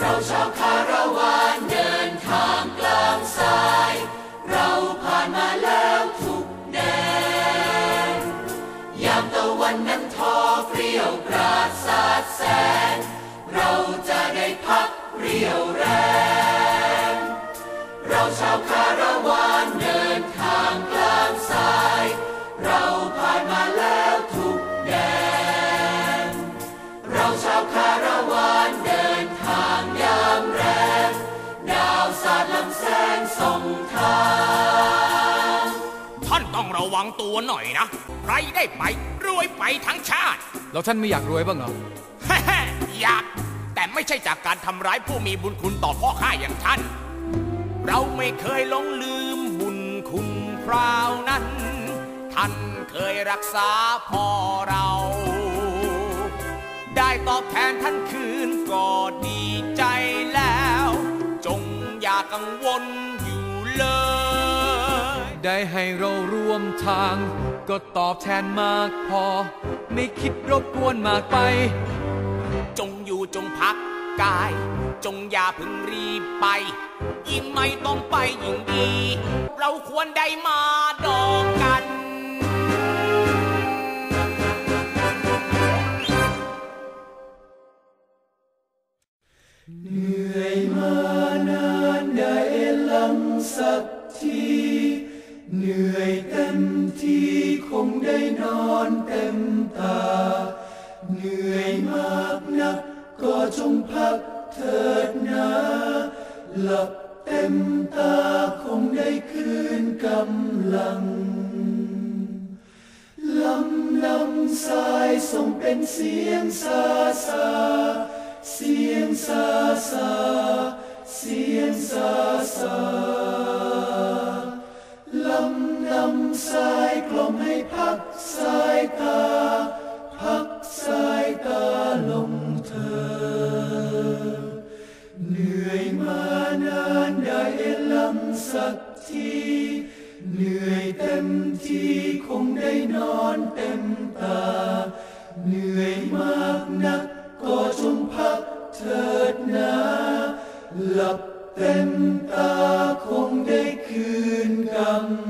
เราชาวคาราวานเดินทางกลางสาย เราผ่านมาแล้วทุกแดนยามตะวันนั้นทอเปรี้ยวปราดสาดแสงเราจะได้พักเรียวแรง เราชาวคาราวานเดิน สงส่องทางท่านต้องระวังตัวหน่อยนะ ใครได้ไปรวยไปทั้งชาติ แล้วท่านไม่อยากรวยบ้างเหรอ อยาก แต่ไม่ใช่จากการทำร้ายผู้มีบุญคุณต่อพ่อข้าอย่างท่าน เราไม่เคยหลงลืมบุญคุณคราวนั้น ท่านเคยรักษาพ่อเรา ได้ตอบแทนท่านคืน ได้ให้เราร่วมทาง ก็ตอบแทนมากพอ ไม่คิดรบกวนมากไป จงอยู่จงพักกาย จงอย่าเพึ่งรีบไป ยิ่งไม่ต้องไปยิ่งดี เราควรได้มาดอกกัน เหนื่อยมานานได้ลังสักที เหนื่อยเต็มทีคงได้นอนเต็มตาเหนื่อยมากนักก็จงพักเำสักทีเหนื่อยเต็มที่คงได้นอนเต็มตา เหนื่อยมากนักก็จงพักเถิดนะหลับเต็มตาคงได้คืนกำ